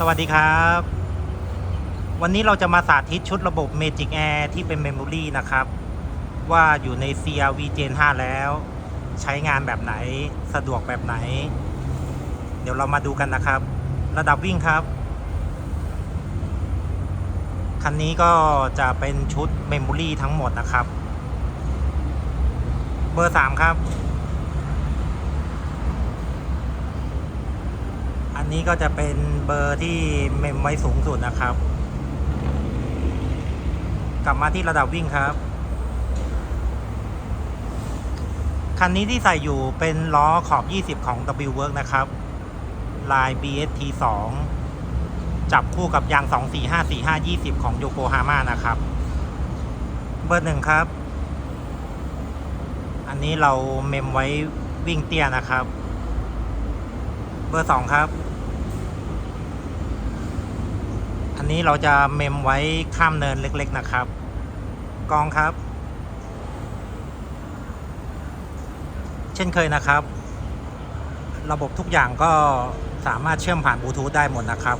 สวัสดีครับ วันนี้เราจะมาสาธิตชุดระบบ Magic Air ที่เป็น Memory นะครับ ว่าอยู่ใน CRV Gen 5 แล้ว ใช้งานแบบไหนสะดวกแบบไหน เดี๋ยวเรามาดูกันนะครับ ระดับวิ่งครับ คันนี้ก็จะเป็นชุด Memory ทั้งหมดนะครับ เบอร์ 3 ครับ นี้ก็จะเป็นเบอร์ที่เมมไว้สูงสุดนะครับ กลับมาที่ระดับวิ่งครับ คันนี้ที่ใส่อยู่เป็นล้อขอบ 20 ของ W Work นะครับ ลาย BST 2จับคู่กับยาง 245 45 20 ของ Yokohama นะครับ เบอร์หนึ่งครับ อันนี้เราเมมไว้วิ่งเตี้ยนะครับเบอร์สองครับ อั นี้เราจะเมมไว้ข้ามเนินเล็ก ๆนะครับ กองครับ เช่นเคยนะครับ ระบบทุกอย่างก็สามารถเชื่อมผ่านบลูทูธได้หมดนะครับ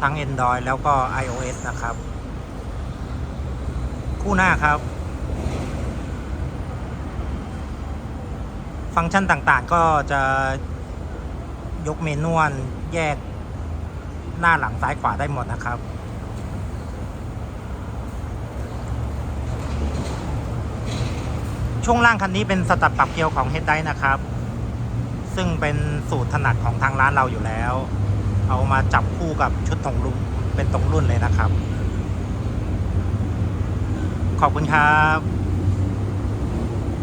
ทั้ง Android แล้วก็ iOS นะครับ คู่หน้าครับ ฟังก์ชันต่างๆก็จะยกเมนวลแยก หน้าหลังซ้ายขวาได้หมดนะครับ ช่วงล่างคันนี้เป็นสตับปรับเกียวของ h e a d d i นะครับ ซึ่งเป็นสูตรถนัดของทางร้านเราอยู่แล้ว เอามาจับคู่กับชุดตรงรุ่นเป็นตรงรุ่นเลยนะครับ ขอบคุณครับ